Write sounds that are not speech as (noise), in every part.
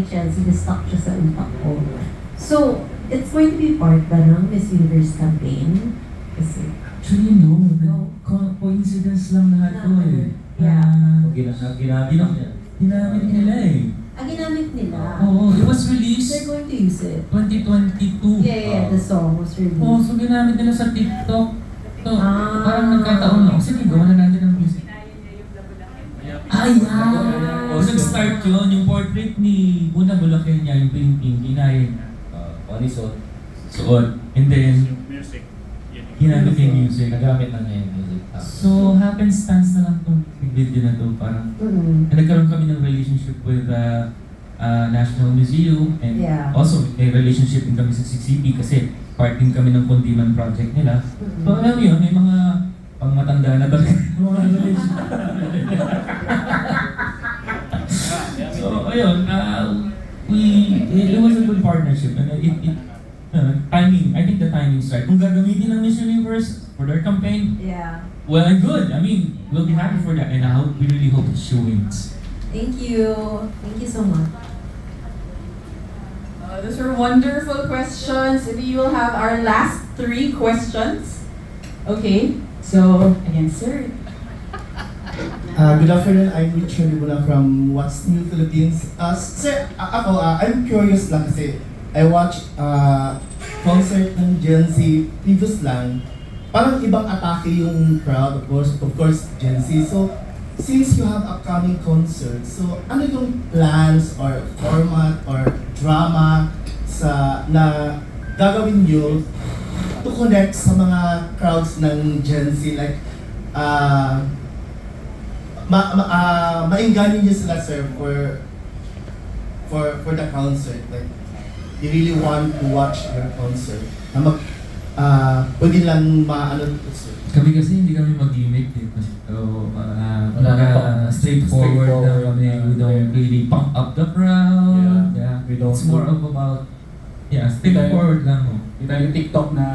Chelsea, na-stuck siya sa utak ko. So, it's going to be part ba ng Miss Universe campaign? Kasi, Actually, no. No. Co- coincidence lang lahat to eh. Yeah. Na, Gina- ginamit Gina- niya. ginamit nila eh. ah, ginamit nila. Oo, it was They're released going to use it. 2022. Yeah, yeah, the song was released. Oo, so ginamit nila sa TikTok. So, Ah. parang nagkataon na. Sige, gawa na natin ng music. Ah, yeah! So, nag-start yun. Yung portrait ni Muna Bulacan niya, yung painting, ginaya niya. Uh, panisot. Suot. And then, music. ginamit yung music. Nagamit na niya yung music. Ah. So, happenstance na lang itong video na to. Parang, Mm. nagkaroon kami ng relationship with the uh, National Museum and Yeah. also may relationship din kami sa CCP kasi part din kami ng Kundiman project nila. Mm. So, alam mo yun, may mga pangmatanda na talaga. (laughs) mga relationship. (laughs) so, ayun, uh, we, it, it was a good partnership and it, it uh, timing, I think the timing's right. Kung gagamitin ng Miss Universe for their campaign, Yeah. well and good. I mean, we'll be happy for that and I hope, we really hope she wins. Thank you. Thank you so much. Uh, those were wonderful questions. We will have our last three questions. Okay, so again, sir. Uh, good afternoon, I'm Richard Libuna from What's New Philippines. Uh, sir, ako, uh, I'm curious lang kasi I watched uh, concert ng Gen Z previous lang. Parang ibang atake yung crowd, of course, of course, Gen Z. So, since you have upcoming concert, so ano yung plans or format or drama sa na gagawin nyo to connect sa mga crowds ng Gen Z? Like, uh, ma, ma ah, maingganyo niyo sila sir for for for the concert like you really want to watch your concert na mag ah pwede lang maano to sir Kami kasi hindi kami mag-gimmick eh. Kasi, So, uh, Wala na kumbaga, pang- straightforward, na straightforward kami. We don't really pump up the crowd. Yeah. We don't It's more of about, yeah, straightforward lang. Oh. Kita yung TikTok na...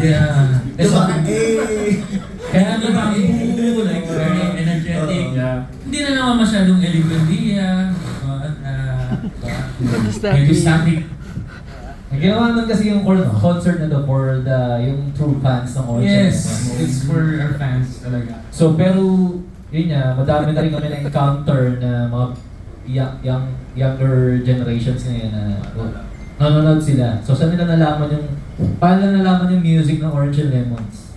Yeah. diba eh Kaya kami kami boo, like very energetic. Oo. Yeah. Hindi na naman masyadong elegantía. But, uh, (laughs) medyo static. Ginawa naman kasi yung con- concert na to for the yung true fans ng Orchard. Yes, it's for our fans talaga. So pero yun nga, madami na rin kami na-encounter na mga young, young, younger generations ngayon na nanonood sila. So saan nila nalaman yung, paano nila nalaman yung music ng Orange and Lemons?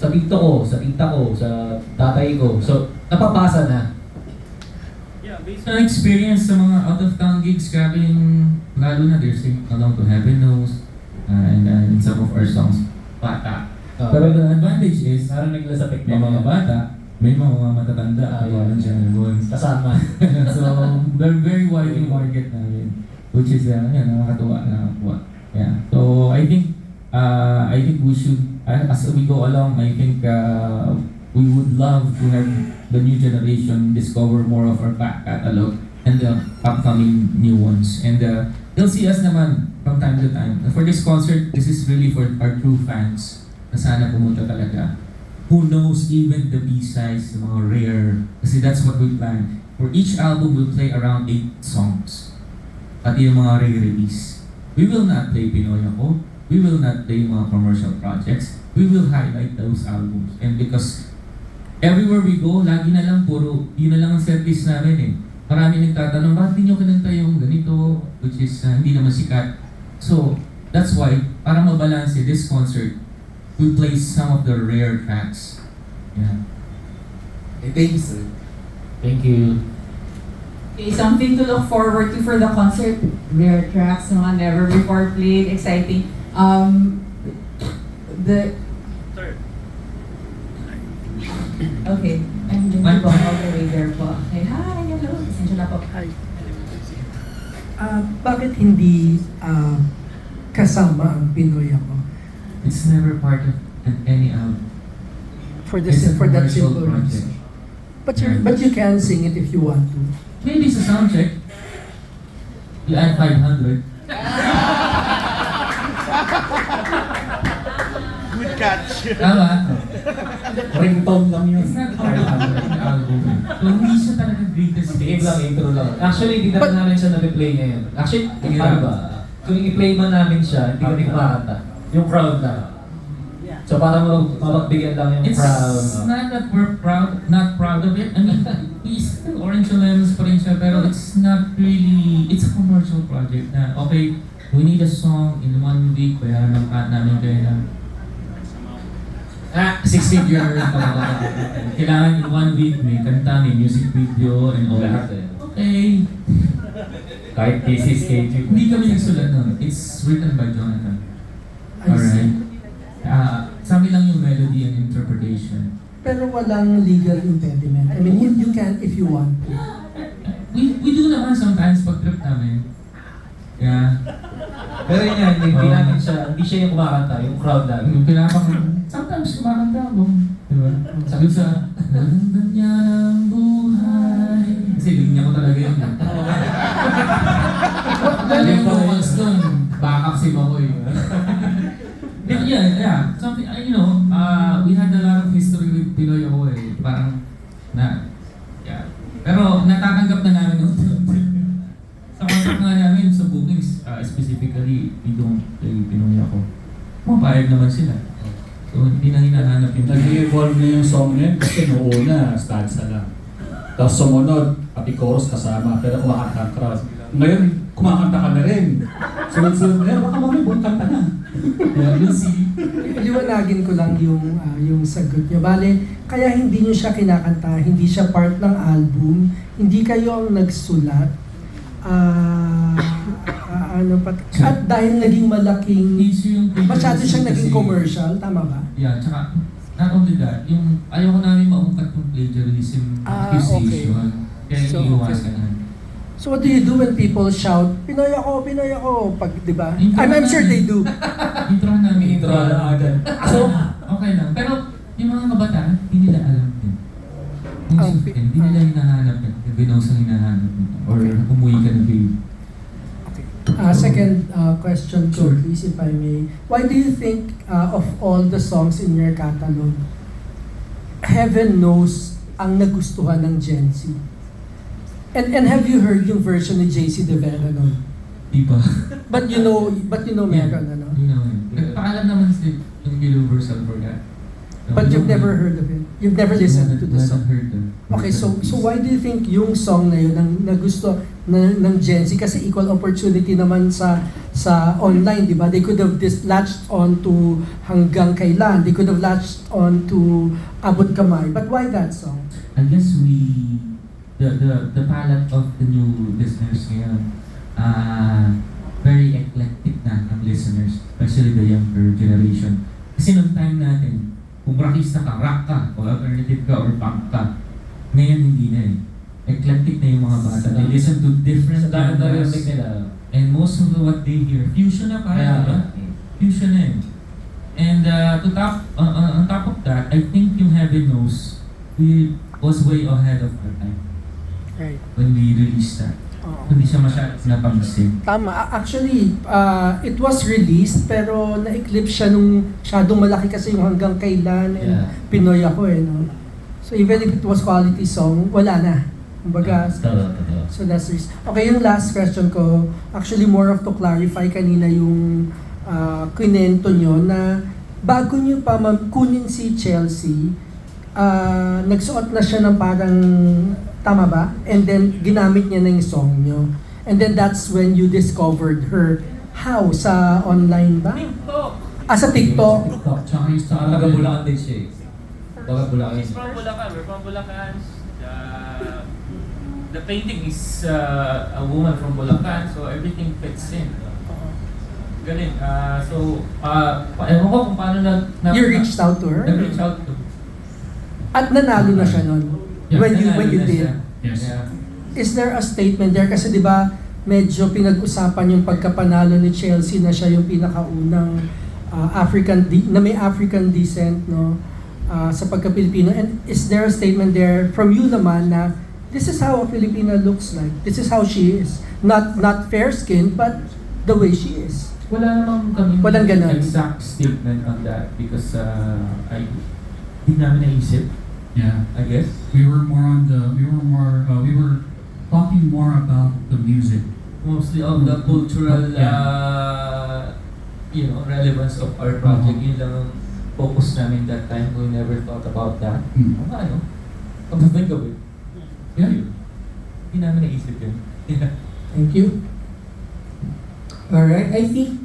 Sa tito ko, sa tita ko, sa tatay ko. So napapasa na. Sa experience sa mga out-of-town gigs, grabe yung, lalo na they're singing along to Heaven Knows, uh, and uh, in some of our songs, bata. Uh, Pero the advantage is, sa may TikTok. mga bata, may mga matatanda, kaya yeah. nandiyan yun. Kasama. (laughs) so, very, very wide yung market namin, which is, uh, yan, nakakatuwa, nakakatuwa. Yeah. So, I think, uh, I think we should, uh, as we go along, I think, uh, we would love to have the new generation discover more of our back catalog and the upcoming new ones. And uh, they'll see us naman from time to time. For this concert, this is really for our true fans na sana pumunta talaga. Who knows even the B-sides, the mga rare, kasi that's what we plan. For each album, we'll play around 8 songs. Pati yung mga re-release. We will not play Pinoy Ako. We will not play mga commercial projects. We will highlight those albums. And because everywhere we go, lagi na lang puro, yun na lang ang setlist namin eh. Marami nagtatanong, bakit di nyo kinanta yung ganito, which is uh, hindi naman sikat. So, that's why, para mabalanse this concert, we play some of the rare tracks. Yeah. eh, thank you sir Thank you. Okay, something to look forward to for the concert. Rare tracks, mga never before played, exciting. Um, the Third. Okay, I'm going One to go all the way there po. Okay, hi, hello. Pasensya na po. Ah, bakit hindi ah, kasama ang Pinoy ako? It's never part of an- any album. For, the, It's for that commercial simple project. reason. But, you but you can sing it if you want to. Maybe sa soundcheck, you add 500. Good catch. Tama? Ringtone lang yun. It's not part of the album. hindi siya talaga greatest hits. lang, intro lang. Actually, hindi naman namin siya na-replay ngayon. Actually, Tingin ano ba? Kung i-play man namin siya, hindi kami kumakanta. Yung crowd na. So para mag mapagbigyan lang yung It's crowd. not that we're proud, not proud of it. I mean, we still Orange and Lemons pa rin siya, pero it's not really, it's a commercial project na, okay, we need a song in one week, bayaran ng cut namin kayo ng ah, six figure, kailangan in one week may kanta, may music video, and all Lahat that. eh. Okay, Kahit busy schedule. hindi kami nagsulat nun. It's written by Jonathan. Alright? Ah, sa amin lang yung melody and interpretation. Pero walang legal impediment. I mean, you, you can if you want. (gasps) We, we do naman sometimes pag trip namin. Yeah. Pero yun yan, hindi Oo. namin siya, hindi siya yung kumakanta, yung crowd Yung namin. pinapang, sometimes kumakanta ako. Diba? Sabi sa, Naganda niya ng buhay. Kasi linya ko talaga yun. Alam yung vocals dun, backup si Makoy. But yeah, yeah. Something, you know, Mapayag naman sila. So, hindi na hinahanap yung Nag-evolve na yung song na yun kasi noong una, stanza lang. Tapos sumunod, pati chorus kasama, pero kumakanta crowd. Ngayon, kumakanta ka na rin. Sunod-sunod na yan, baka mamay buong kanta na. Yeah, we'll see. Liwanagin ko lang yung ah, yung sagot niyo. Bale, kaya hindi niyo siya kinakanta, hindi siya part ng album, hindi kayo ang nagsulat. Ah, ah, ano pa? At dahil naging malaking Issue yung masyado siyang naging commercial, tama ba? Yeah, tsaka, not only that, yung ayaw ko namin maungkat yung plagiarism Ah, accusation. Kaya So, iiwasan na. So what do you do when people shout, Pinoy ako, Pinoy ako, pag, di ba? I'm, I'm sure they do. (laughs) Intro namin. Intro na agad. So, okay lang. Pero, yung mga kabataan, hindi nila alam din. Yung din, hindi nila hinahanap yan. Yung Binose ang hinahanap nila. Or umuwi ka na babe. Uh, second uh, please, if I may. Why do you think uh, of all the songs in your catalog, Heaven Knows ang nagustuhan ng Gen Z? And and have you heard yung version ni JC De Vera nun? Di ba? But you know, but you know meron, ano? Hindi naman. Nagpaalam naman si yung Universal for that. So, But you've never heard of it? You've never listened to the song? haven't heard them. Okay, so so why do you think yung song na yun ang nagusto na, ng Gen Z kasi equal opportunity naman sa sa online, di ba? They could have dis- latched on to hanggang kailan. They could have latched on to abot kamay. But why that song? I guess we the the the palette of the new listeners ngayon uh, very eclectic na ang listeners especially the younger generation kasi nung time natin kung rockista ka, rock ka, o alternative ka, or punk ka ngayon hindi na eh eclectic na yung mga bata they listen to different Sa dami na nila. and most of what they hear fusion na Kaya, parang diba? fusion na eh and uh, to top on, on, on top of that I think yung Heaven Knows we was way ahead of our time Right. when we released that. Hindi siya masyadong napansin. Tama. Actually, uh, it was released pero na-eclipse siya nung masyadong malaki kasi yung hanggang kailan and Yeah. Pinoy ako eh. No? So even if it was quality song, wala na. Kumbaga, totoo. So that's the reason. Okay, yung last question ko, actually more of to clarify kanina yung uh, kinento nyo na bago nyo pa mam- kunin si Chelsea, uh, nagsuot na siya ng parang, tama ba? And then ginamit niya na yung song nyo. And then that's when you discovered her. How? Sa online ba? Ah, sa TikTok? TikTok. Tsaka sa taga Bulacan din siya eh. Taga Bulacan. He's from Bulacan. We're from Bulacan. The, the painting is uh, a woman from Bulacan, so everything fits in. Ganun. Uh, so, uh, pa- ewan ko kung paano na... na You reached out to her? Nag-reach out to. At nanalo na siya nun? when you, when nanalo you na did? siya. Yes. Yeah. Is there a statement there? Kasi di ba medyo pinag-usapan yung pagkapanalo ni Chelsea na siya yung pinakaunang uh, African, de- na may African descent no uh, sa pagka-Pilipino. And is there a statement there from you naman na this is how a Filipina looks like. This is how she is. Not not fair-skinned, but the way she is. Wala namang kami Walang ganun. exact statement on that because uh, I hindi namin naisip, Yeah, I guess. we were more on the, we were more, uh, we were talking more about the music. Mostly on the cultural, uh, you know, relevance of our project. Yun lang ang focus namin that time. We never thought about that. Hmm. Ano, ano? To think of it. Yeah. Hindi namin naisip yun. Yeah. (laughs) Thank you. Alright, I think